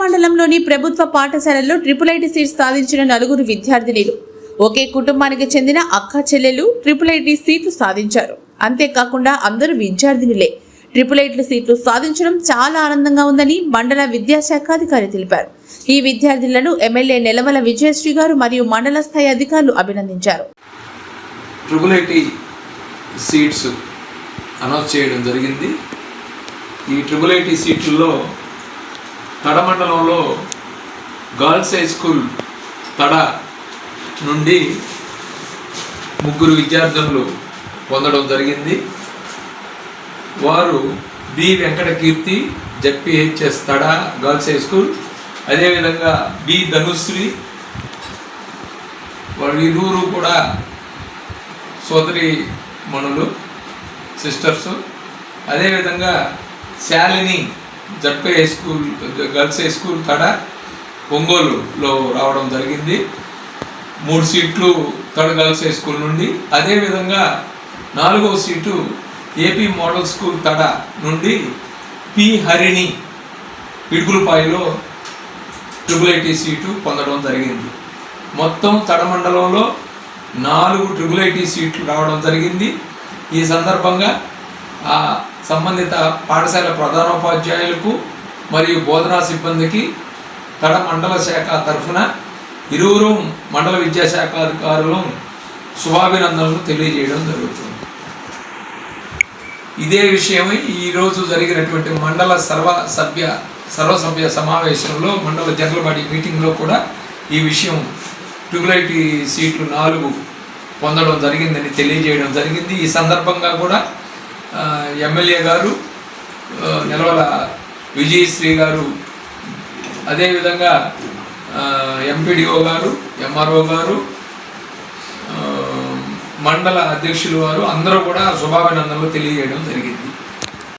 మండలంలోని ప్రభుత్వ పాఠశాలలో ట్రిపుల్ ఐటీ సీట్ సాధించిన నలుగురు విద్యార్థినిలు. ఒకే కుటుంబానికి చెందిన అక్క చెల్లెలు ట్రిపుల్ ఐటీ సీట్లు సాధించారు. అంతేకాకుండా అందరూ విద్యార్థినిలే. ట్రిపుల్ ఐటీ సీట్లు సాధించడం చాలా ఆనందంగా ఉందని మండల విద్యాశాఖ అధికారి తెలిపారు. ఈ విద్యార్థులను ఎమ్మెల్యే నెలవల విజయశ్రీ గారు మరియు మండల స్థాయి అధికారులు అభినందించారు. ట్రిపుల్ ఐటీ సీట్స్ అనౌన్స్ చేయడం జరిగింది. ఈ ట్రిపుల్ ఐటీ సీట్లలో తడమండలంలో గర్ల్స్ హై స్కూల్ తడ నుండి ముగ్గురు విద్యార్థులు పొందడం జరిగింది. వారు B Venkatakeerthi Keerthi Tada girls high school అదేవిధంగా బి ధనుశ్రీ వారి ఇరువురు కూడా సోదరి మనులు సిస్టర్స్ అదేవిధంగా Shalini ZP high school girls high school Tada ఒంగోలులో రావడం జరిగింది. మూడు సీట్లు థర్డ్ గర్ల్స్ హై స్కూల్ నుండి అదేవిధంగా నాలుగవ seat AP model school Tada నుండి పి హరిణి పిడుగులపాయలో ట్రిపుల్ ఐటీ సీటు పొందడం జరిగింది. మొత్తం తడ మండలంలో నాలుగు ట్రిపుల్ ఐటీ సీట్లు రావడం జరిగింది. ఈ సందర్భంగా ఆ సంబంధిత పాఠశాల ప్రధానోపాధ్యాయులకు మరియు బోధనా సిబ్బందికి తడ మండల శాఖ తరఫున ఇరువురు మండల విద్యాశాఖ అధికారులు శుభాభినందనలు తెలియజేయడం జరుగుతుంది. ఇదే విషయమై ఈరోజు జరిగినటువంటి మండల సర్వ సభ్య సర్వసభ్య సమావేశంలో మండల జనరల్ బాడీ మీటింగ్లో కూడా ఈ విషయం ట్యూబ్లైట్ సీట్లు నాలుగు పొందడం జరిగిందని తెలియజేయడం జరిగింది. ఈ సందర్భంగా కూడా ఎమ్మెల్యే గారు నిలవల విజయశ్రీ గారు అదేవిధంగా ఎంపీడీఓ గారు ఎంఆర్ఓ గారు మండల అధ్యక్షులు వారు అందరూ కూడా శుభాభినందనలు తెలియజేయడం జరిగింది.